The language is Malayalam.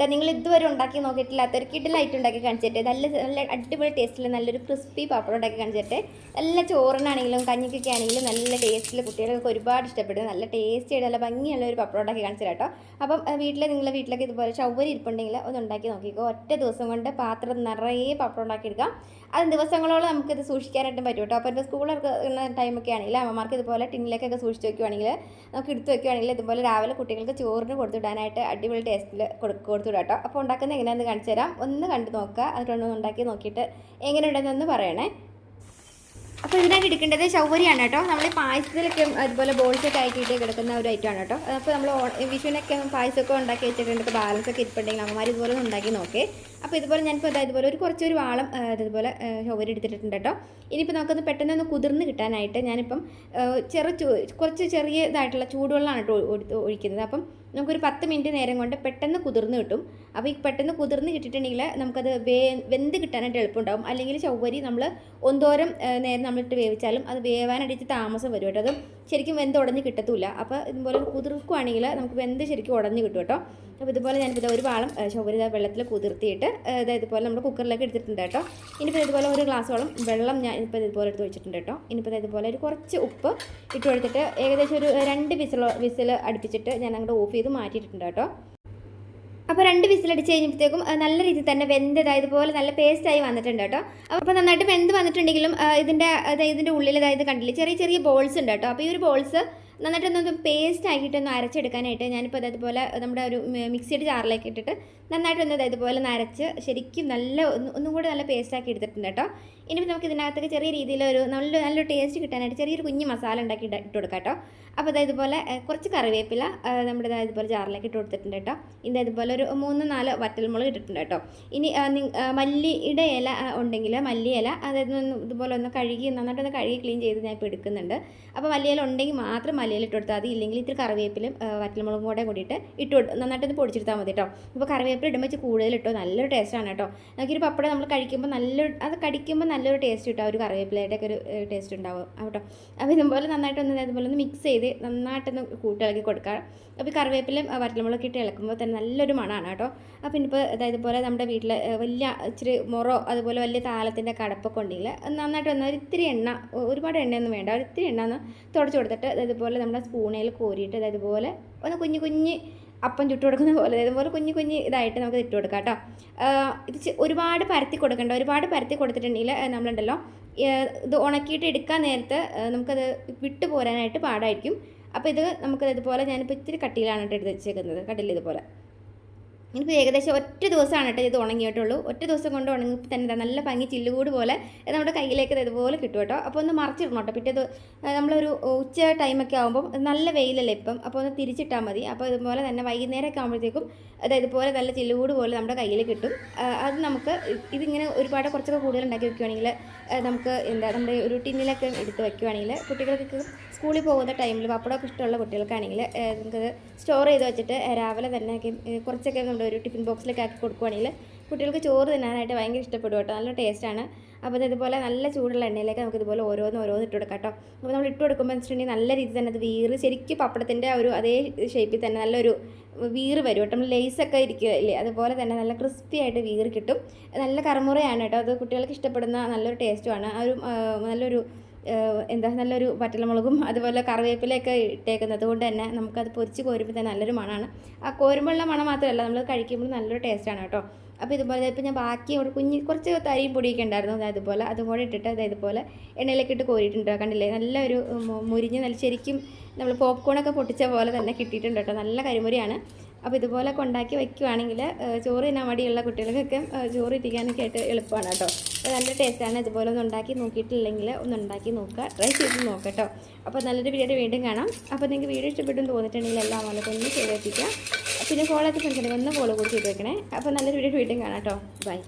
തരാം നിങ്ങൾ ഇതുവരെ ഉണ്ടാക്കി നോക്കിയിട്ടില്ലാത്തൊരു കിഡിലായിട്ട് ഉണ്ടാക്കി കാണിച്ചിട്ട്. നല്ല നല്ല അടിപൊളി ടേസ്റ്റിൽ നല്ലൊരു ക്രിസ്പി പാപ്പടം ഉണ്ടാക്കി കാണിച്ചിട്ട്. നല്ല ചോറിനാണെങ്കിലും കഞ്ഞിക്കൊക്കെ ആണെങ്കിലും നല്ല ടേസ്റ്റിൽ കുട്ടികൾക്ക് ഒരുപാട് ഇഷ്ടപ്പെടും. നല്ല ടേസ്റ്റി ആയിട്ട് നല്ല ഭംഗിയുള്ള ഒരു പപ്പടം ഉണ്ടാക്കി കാണിച്ചു കേട്ടോ. അപ്പം വീട്ടിൽ നിങ്ങളെ വീട്ടിലൊക്കെ ഇതുപോലെ ചൗവരി ഇരിപ്പുണ്ടെങ്കിൽ ഒന്ന് ഉണ്ടാക്കി നോക്കിക്കോ. ഒറ്റ ദിവസം കൊണ്ട് പാത്രം നിറയെ പപ്പടം ഉണ്ടാക്കിയെടുക്കാം അത് ദിവസങ്ങളോളം നമുക്കിത് സൂക്ഷിക്കാനായിട്ടും പറ്റും കേട്ടോ. അപ്പോൾ ഇപ്പോൾ സ്കൂളൊക്കെ ടൈമൊക്കെ ആണെങ്കിൽ അമ്മമാർക്ക് ഇതുപോലെ ടിന്നിലേക്കൊക്കെ സൂക്ഷിച്ച് വെക്കുവാണെങ്കിൽ നമുക്ക് എടുത്ത് വെക്കുവാണെങ്കിൽ ഇതുപോലെ രാവിലെ കുട്ടികൾക്ക് ചോറിന് കൊടുത്തിടാനായിട്ട് അടിപൊളി ടേസ്റ്റിൽ കൊടുത്തുവിടാം കേട്ടോ അപ്പോൾ ഉണ്ടാക്കുന്നത് എങ്ങനെയാണെന്ന് കാണിച്ചു തരാം. ഒന്ന് കണ്ടു നോക്കുക. അതിലൊന്ന് ഉണ്ടാക്കി നോക്കിയിട്ട് എങ്ങനെ എങ്ങനെയുണ്ടെന്നൊന്ന് പറയണേ. അപ്പോൾ ഇതിനായിട്ട് എടുക്കേണ്ടത് ചൗവരിയാണ് കേട്ടോ. നമ്മൾ പായസത്തിലൊക്കെ അതുപോലെ ബോൾസൊക്കെ ആക്കിയിട്ട് കിടക്കുന്ന ഒരു ഐറ്റമാണ് കേട്ടോ. അപ്പോൾ നമ്മൾ വിഷുവിനൊക്കെ പായസമൊക്കെ ഉണ്ടാക്കി വെച്ചിട്ടുണ്ട് ബാലൻസ് ഒക്കെ ഇരിപ്പുണ്ടെങ്കിൽ അമ്മമാർ ഇതുപോലെ ഒന്ന് ഉണ്ടാക്കി നോക്കേ. അപ്പോൾ ഇതുപോലെ ഞാനിപ്പോൾ ഇതാ ഇതുപോലെ ഒരു കുറച്ചൊരു വാളം ഇതുപോലെ ചൗവരി എടുത്തിട്ടുണ്ട് കേട്ടോ. ഇനിയിപ്പോൾ നമുക്കൊന്ന് പെട്ടെന്ന് ഒന്ന് കുതിർന്ന് കിട്ടാനായിട്ട് ഞാനിപ്പം ചെറു കുറച്ച് ചെറിയ ഇതായിട്ടുള്ള ചൂടുവെള്ളമാണ് കേട്ടോ ഒഴി- ഒഴിക്കുന്നത്. അപ്പം നമുക്കൊരു പത്ത് മിനിറ്റ് നേരം കൊണ്ട് പെട്ടെന്ന് കുതിർന്ന് കിട്ടും. അപ്പോൾ ഈ പെട്ടെന്ന് കുതിർന്ന് കിട്ടിയിട്ടുണ്ടെങ്കിൽ നമുക്കത് വേ വെന്ത് കിട്ടാനായിട്ട് എളുപ്പമുണ്ടാവും. അല്ലെങ്കിൽ ചൊവ്വരി നമ്മൾ ഒന്തോരം നേരം നമ്മളിട്ട് വേവിച്ചാലും അത് വേവാനായിട്ട് താമസം വരും കേട്ടോ. അത് ശരിക്കും വെന്ത് ഉടഞ്ഞ് കിട്ടത്തില്ല. അപ്പോൾ ഇതുപോലെ കുതിർക്കുവാണെങ്കിൽ നമുക്ക് വെന്ത് ശരിക്കും ഉടഞ്ഞ് കിട്ടും കേട്ടോ. അപ്പോൾ ഇതുപോലെ ഞാനിപ്പോൾ ഒരു വാളം ആ, വെള്ളത്തിൽ കുതിർത്തിയിട്ട് അതായത് ഇതാ ഇതുപോലെ നമ്മൾ കുക്കറിലേക്ക് എടുത്തിട്ടുണ്ട് കേട്ടോ. ഇനിയിപ്പോൾ ഇതുപോലെ ഒരു ഗ്ലാസ്സോളം വെള്ളം ഞാൻ ഇപ്പോൾ ഇതുപോലെ എടുത്ത് വെച്ചിട്ടുണ്ട് കേട്ടോ. ഇനിയിപ്പോൾ ഇതുപോലെ ഒരു കുറച്ച് ഉപ്പ് ഇട്ട് കൊടുത്തിട്ട് ഏകദേശം ഒരു രണ്ട് വിസിൽ വിസിൽ അടുപ്പിച്ചിട്ട് ഞാൻ അങ്ങോട്ട് ഓഫ് ചെയ്ത് മാറ്റിയിട്ടുണ്ട് കേട്ടോ. അപ്പോൾ രണ്ട് വിസിലടിച്ച് കഴിഞ്ഞപ്പോഴത്തേക്കും നല്ല രീതിയിൽ തന്നെ വെന്തതായത് പോലെ നല്ല പേസ്റ്റായി വന്നിട്ടുണ്ട് കേട്ടോ. അപ്പോൾ നന്നായിട്ട് വെന്ത് വന്നിട്ടുണ്ടെങ്കിലും ഇതിന്റെ അതായത് ഇതിന്റെ ഉള്ളിൽ അതായത് കണ്ടില്ലേ? ചെറിയ ചെറിയ ബോൾസ് ഉണ്ട് കേട്ടോ. അപ്പോൾ ഈ ഒരു ബോൾസ് നന്നായിട്ടൊന്ന് പേസ്റ്റ് ആക്കിയിട്ടൊന്ന് അരച്ചെടുക്കാനായിട്ട് ഞാനിപ്പോൾ അതേപോലെ നമ്മുടെ ഒരു മിക്സിയുടെ ജാറിലേക്ക് ഇട്ടിട്ട് നന്നായിട്ടൊന്ന് അതേപോലെ ഒന്ന് അരച്ച് ശരിക്കും നല്ല ഒന്ന് കൂടി നല്ല പേസ്റ്റ് ആക്കി എടുത്തിട്ടുണ്ട് കേട്ടോ. ഇനി നമുക്ക് ഇതിനകത്തേക്ക് ചെറിയ രീതിയിലൊരു നല്ല നല്ലൊരു ടേസ്റ്റ് കിട്ടാനായിട്ട് ചെറിയൊരു കുഞ്ഞ് മസാല ഉണ്ടാക്കി ഇട്ട് കൊടുക്കാം കേട്ടോ. അപ്പോൾ അതായത് ഇതുപോലെ കുറച്ച് കറിവേപ്പില നമ്മുടെ ഇതാ ഇതുപോലെ ജാറിലേക്ക് ഇട്ട് കൊടുത്തിട്ടുണ്ട് കേട്ടോ. ഇതിന്റെ ഇതുപോലെ ഒരു മൂന്ന് നാല് വറ്റൽമുളക് ഇട്ടിട്ടുണ്ട് കേട്ടോ. ഇനി മല്ലിയുടെ ഇല ഉണ്ടെങ്കിൽ മല്ലി ഇല അതായത് ഇതുപോലെ ഒന്ന് കഴുകി നന്നായിട്ടൊന്ന് കഴുകി ക്ലീൻ ചെയ്ത് ഞാൻ ഇപ്പോൾ എടുക്കുന്നുണ്ട് അപ്പോൾ മല്ലിയില ഉണ്ടെങ്കിൽ മാത്രം മല്ലിയില ഇട്ട് കൊടുത്താൽ മതി. ഇല്ലെങ്കിൽ ഇത്തിരി കറിവേപ്പിലും വറ്റൽമുളകും കൂടെ കൂടിയിട്ട് ഇട്ട് കൊടു നന്നായിട്ടൊന്ന് പൊടിച്ചെടുത്താൽ മതി കേട്ടോ ഇപ്പോൾ കറിവേപ്പില ഇടുമ്പോൾ വെച്ച് കൂടുതൽ ഇട്ടോ നല്ലൊരു ടേസ്റ്റാണ് കേട്ടോ നമുക്കൊരു പപ്പട നമ്മൾ കഴിക്കുമ്പോൾ നല്ലൊരു അത് കടിക്കുമ്പോൾ നല്ലൊരു ടേസ്റ്റ് കിട്ടും. ഒരു കറിവേപ്പിലയുടെ ഒരു ടേസ്റ്റ് ഉണ്ടാവും. കേട്ടോ അപ്പോൾ ഇതുപോലെ നന്നായിട്ടൊന്ന് ഇതുപോലെ ഒന്ന് മിക്സ് ചെയ്ത് നന്നായിട്ടൊന്ന് കൂട്ടിളക്കി കൊടുക്കുക അപ്പോൾ കറിവേപ്പിലും വറ്റൽമുളകൊക്കെ ഇട്ട് ഇളക്കുമ്പോൾ തന്നെ നല്ലൊരു മണമാണ് കേട്ടോ അപ്പോൾ ഇനിയിപ്പോൾ അതായത് പോലെ നമ്മുടെ വീട്ടിൽ വലിയ ഇച്ചിരി മുറോ അതുപോലെ വലിയ താലത്തിന്റെ കടപ്പൊക്കെ ഉണ്ടെങ്കിൽ നന്നായിട്ട് വന്നാൽ ഒരു ഇത്തിരി എണ്ണ ഒരുപാട് എണ്ണയൊന്നും വേണ്ട. ഒരു ഇത്തിരി എണ്ണ ഒന്ന് തുടച്ച് കൊടുത്തിട്ട് പോലെ നമ്മുടെ സ്പൂണയിൽ കോരിയിട്ട് അതായത് പോലെ ഒന്ന് കുഞ്ഞു കുഞ്ഞ് അപ്പം ചുട്ട് കൊടുക്കുന്ന പോലെ ഇതുപോലെ കുഞ്ഞ് കുഞ്ഞ് ഇതായിട്ട് നമുക്ക് ഇട്ട് കൊടുക്കാം കേട്ടോ. ഇത് ഒരുപാട് പരത്തി കൊടുക്കണ്ട ഒരുപാട് പരത്തി കൊടുത്തിട്ടുണ്ടെങ്കിൽ നമ്മളുണ്ടല്ലോ ഇത് ഉണക്കിയിട്ട് എടുക്കാൻ നേരത്ത് നമുക്കത് വിട്ടു പോരാനായിട്ട് പാടായിരിക്കും. അപ്പോൾ ഇത് നമുക്കത് ഇതുപോലെ ഞാനിപ്പോൾ ഇത്തിരി കട്ടിയിലാണ് കേട്ടോ എടുത്ത് വെച്ചേക്കുന്നത് കട്ടിൽ ഇതുപോലെ. ഇനിയിപ്പോൾ ഏകദേശം ഒറ്റ ദിവസമാണ് കേട്ടോ ഇത് ഉണങ്ങിയിട്ടുള്ളൂ. ഒറ്റ ദിവസം കൊണ്ട് ഉണങ്ങി തന്നെ നല്ല ഭംഗി ചില്ലുകൂട് പോലെ നമ്മുടെ കയ്യിലേക്ക് ഇതുപോലെ കിട്ടും കേട്ടോ. അപ്പോൾ ഒന്ന് മറിച്ചിടണം കേട്ടോ. പിറ്റേ നമ്മളൊരു ഉച്ച ടൈമൊക്കെ ആകുമ്പോൾ നല്ല വെയിലല്ലേ ഇപ്പം. അപ്പോൾ ഒന്ന് തിരിച്ചിട്ടാൽ മതി. അപ്പോൾ ഇതുപോലെ തന്നെ വൈകുന്നേരമൊക്കെ ആകുമ്പോഴത്തേക്കും അത് ഇതുപോലെ നല്ല ചില്ലുകൂട് പോലെ നമ്മുടെ കയ്യിൽ കിട്ടും. അത് നമുക്ക് ഇതിങ്ങനെ ഒരുപാട് കുറച്ചൊക്കെ കൂടുതൽ ഉണ്ടാക്കി വെക്കുകയാണെങ്കിൽ നമുക്ക് എന്താ നമ്മുടെ ഒരു ടിന്നിലൊക്കെ എടുത്ത് വെക്കുകയാണെങ്കിൽ കുട്ടികൾക്ക് സ്കൂളിൽ പോകുന്ന ടൈമിൽ പപ്പടമൊക്കെ ഇഷ്ടമുള്ള കുട്ടികൾക്കാണെങ്കിൽ നമുക്കത് സ്റ്റോർ ചെയ്ത് വെച്ചിട്ട് രാവിലെ തന്നെ കുറച്ചൊക്കെ ഒരു ടിഫിൻ ബോക്സിലൊക്കെ ആക്കി കൊടുക്കുകയാണെങ്കിൽ കുട്ടികൾക്ക് ചോറ് തിന്നാനായിട്ട് ഭയങ്കര ഇഷ്ടപ്പെടും കേട്ടോ. നല്ല ടേസ്റ്റാണ്. അപ്പോൾ ഇതുപോലെ നല്ല ചൂടുള്ള എണ്ണയിലേക്ക് നമുക്ക് ഇതുപോലെ ഓരോന്ന് ഓരോന്ന് ഇട്ട് കൊടുക്കാം കേട്ടോ. അപ്പോൾ നമ്മൾ ഇട്ട് കൊടുക്കുമ്പോൾ വെച്ചിട്ടുണ്ടെങ്കിൽ നല്ല രീതി തന്നെ അത് വീറ് ശരിക്കും പപ്പടത്തിന്റെ ഒരു അതേ ഷേപ്പിൽ തന്നെ നല്ലൊരു വീറ് വരും കേട്ടോ. നമ്മൾ ലേസൊക്കെ ഇരിക്കില്ലേ അതുപോലെ തന്നെ നല്ല ക്രിസ്പി ആയിട്ട് വീറ് കിട്ടും. നല്ല കറമുറയാണ് കേട്ടോ. അത് കുട്ടികൾക്ക് ഇഷ്ടപ്പെടുന്ന നല്ലൊരു ടേസ്റ്റുമാണ് ആ ഒരു നല്ലൊരു എന്താ നല്ലൊരു വറ്റൽമുളകും അതുപോലെ കറിവേപ്പിലയൊക്കെ ഇട്ടേക്കുന്നത് കൊണ്ട് തന്നെ നമുക്കത് പൊരിച്ച് കോരുമ്പോൾ തന്നെ നല്ലൊരു മണമാണ്. ആ കോരുമ്പോഴുള്ള മണം മാത്രമല്ല നമ്മൾ കഴിക്കുമ്പോൾ നല്ലൊരു ടേസ്റ്റാണ് കേട്ടോ. അപ്പോൾ ഇതുപോലെ ഇപ്പോൾ ഞാൻ ബാക്കി ഒരു കുഞ്ഞ് കുറച്ച് തരിയും പൊടിയൊക്കെ ഉണ്ടായിരുന്നു അത് അതുപോലെ അതും കൂടെ ഇട്ടിട്ട് അതായത് ഇതുപോലെ എണ്ണയിലേക്ക് ഇട്ട് കോരിയിട്ടുണ്ട് കണ്ടില്ലേ? നല്ലൊരു മുരിഞ്ഞ് നല്ല ശരിക്കും നമ്മൾ പോപ്കോണൊക്കെ പൊട്ടിച്ച പോലെ തന്നെ കിട്ടിയിട്ടുണ്ട് കേട്ടോ. നല്ല കരിമുരിയാണ് അപ്പോൾ ഇതുപോലൊക്കെ ഉണ്ടാക്കി വയ്ക്കുവാണെങ്കിൽ ചോറ് തിന്നാൻ മടിയുള്ള കുട്ടികൾക്കൊക്കെ ചോറ് ഇരിക്കാനൊക്കെ ആയിട്ട് എളുപ്പമാണ് കേട്ടോ. അപ്പോൾ നല്ല ടേസ്റ്റാണ് ഇതുപോലെ ഒന്ന് ഉണ്ടാക്കി നോക്കിയിട്ടില്ലെങ്കിൽ ഒന്ന് ഉണ്ടാക്കി നോക്കുക. ട്രൈ ചെയ്ത് നോക്കാം കേട്ടോ. അപ്പോൾ നല്ലൊരു വീഡിയോ വീണ്ടും കാണാം. അപ്പോൾ നിങ്ങൾക്ക് വീഡിയോ ഇഷ്ടപ്പെട്ടെന്ന് തോന്നിയിട്ടുണ്ടെങ്കിൽ എല്ലാം വളരെ ഒന്ന് ചെയ്തെത്തിക്കാം പിന്നെ ഫോളോ ഒക്കെ ഫ്രണ്ട്സ് ഒന്ന് ഫോളോ കൂടി ചെയ്ത് വെക്കണേ. അപ്പോൾ നല്ലൊരു വീഡിയോ വീണ്ടും കാണാം കേട്ടോ. ബൈ